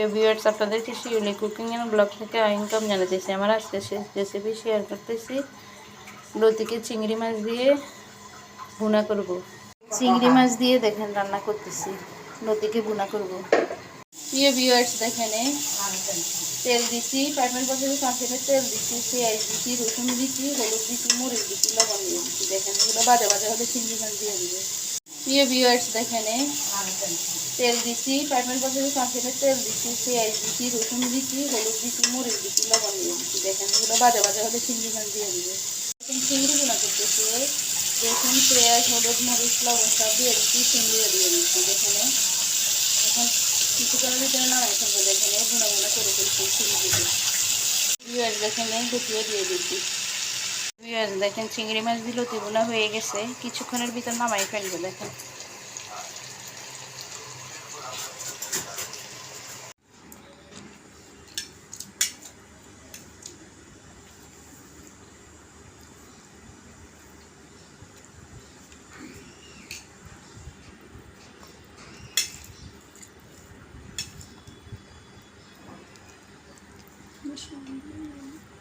প্রিয় ভিউয়ার্স আপনাদেরকে Shiuli cooking and blog থেকে ইনকাম জানাতেছি আমার আজকে রেসিপি শেয়ার করতেছি। লতিকে চিংড়ি মাছ দিয়ে ভুনা করব। চিংড়ি মাছ দিয়ে দেখেন রান্না করতেছি। লতিকে ভুনা করব। প্রিয় ভিউয়ার্স দেখেন তেল দিছি পাইপের পাশে কাঁচের তেল দিছি, পেঁয়াজ দিছি, রসুন দিছি, হলুদ দিছি, মরিচ দিছি, লবণ দিয়ে দিছি। দেখেন এগুলো বাজে বাজে হলে চিংড়ি মাছ দিয়ে দিবে। প্রিয় ভিউয়ার্স দেখেন তেল দিছি পাইপের পাশে কাঁচের তেল দিছি, পেঁয়াজ দিছি, রসুন দিছি, হলুদ দিছি, মরিচ দিছি, লবণ দিয়ে দিছি। দেখেন, এগুলো বাজে বাজে হলে চিংড়ি মাছ দিয়ে দিবে। এখন চিংড়ি গুলো করতেছি। রসুন, পেঁয়াজ, হলুদ, মরিচ, লবণ সব দিয়ে দিচ্ছি চিংড়িও দিয়ে দিচ্ছি দেখেন। এখন কিছুক্ষণের ভিতরে নামাই ফেলব। দেখেন গুঁড়া গুঁড়া করে ফেলছি চিংড়িগুলো পেঁয়াজ দেখেন গুটিয়ে দিয়ে দিচ্ছি পেঁয়াজ দেখেন, চিংড়ি মাছ বিলতি বোনা হয়ে গেছে। কিছুক্ষণের ভিতর নামাই ফেলব, দেখেন। Masyadong.